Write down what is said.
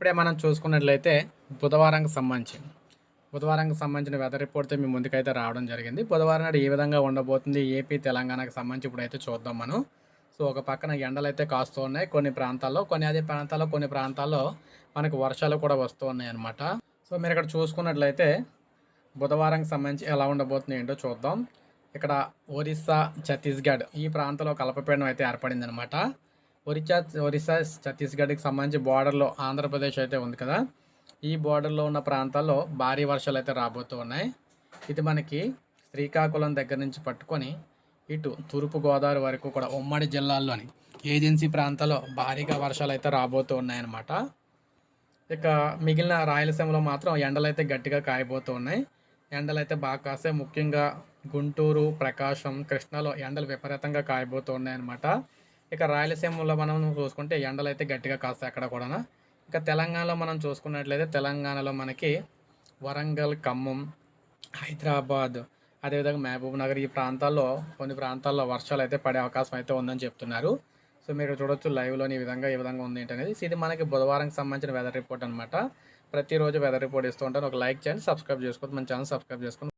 ఇప్పుడే మనం చూసుకున్నట్లయితే బుధవారానికి సంబంధించి బుధవారానికి సంబంధించిన వెదర్ రిపోర్ట్ మీ ముందుకైతే రావడం జరిగింది. బుధవారం నాడు ఏ విధంగా ఉండబోతుంది? ఏపీ తెలంగాణకు సంబంధించి ఇప్పుడైతే చూద్దాం మనం. సో ఒక పక్కన ఎండలు అయితే కాస్తూ ఉన్నాయి. కొన్ని ప్రాంతాల్లో కొన్ని అదే ప్రాంతాల్లో కొన్ని ప్రాంతాల్లో మనకు వర్షాలు కూడా వస్తూ ఉన్నాయి అన్నమాట. సో మీరు ఇక్కడ చూసుకున్నట్లయితే బుధవారంకి సంబంధించి ఎలా ఉండబోతుంది ఏంటో చూద్దాం. ఇక్కడ ఒరిస్సా ఛత్తీస్గఢ్ ఈ ప్రాంతంలో కల్పపీడనం అయితే ఏర్పడింది అనమాట ఒరిస్సా ఒరిస్సా ఛత్తీస్గఢ్కి సంబంధించి బార్డర్లో ఆంధ్రప్రదేశ్ అయితే ఉంది కదా. ఈ బార్డర్లో ఉన్న ప్రాంతాల్లో భారీ వర్షాలు అయితే రాబోతూ ఉన్నాయి. ఇది మనకి శ్రీకాకుళం దగ్గర నుంచి పట్టుకొని ఇటు తూర్పు గోదావరి వరకు కూడా ఉమ్మడి జిల్లాల్లోని ఏజెన్సీ ప్రాంతాల్లో భారీగా వర్షాలు అయితే రాబోతూ ఉన్నాయన్నమాట. ఇక మిగిలిన రాయలసీమలో మాత్రం ఎండలు అయితే గట్టిగా కాయబోతూ ఉన్నాయి. ఎండలు అయితే బాగా కాసే ముఖ్యంగా గుంటూరు ప్రకాశం కృష్ణాలో ఎండలు విపరీతంగా కాయబోతూ ఉన్నాయన్నమాట. ఇక రాయలసీమలో మనం చూసుకుంటే ఎండలు అయితే గట్టిగా కాస్తాయి అక్కడ కూడా ఇక తెలంగాణలో మనం చూసుకున్నట్లయితే తెలంగాణలో మనకి వరంగల్ ఖమ్మం హైదరాబాద్ అదేవిధంగా మహబూబ్ నగర్ ఈ ప్రాంతాల్లో కొన్ని ప్రాంతాల్లో వర్షాలు అయితే పడే అవకాశం అయితే ఉందని చెప్తున్నారు. సో మీరు చూడొచ్చు లైవ్లోని ఈ విధంగా ఈ విధంగా ఉంది ఏంటనేది. ఇది మనకి బుధవారంకి సంబంధించిన వెదర్ రిపోర్ట్ అనమాట ప్రతిరోజు వెదర్ రిపోర్ట్ ఇస్తూ ఉంటాను. ఒక లైక్ చేయండి సబ్స్క్రైబ్ చేసుకోవద్దు. మన ఛానల్ సబ్స్క్రైబ్ చేసుకుని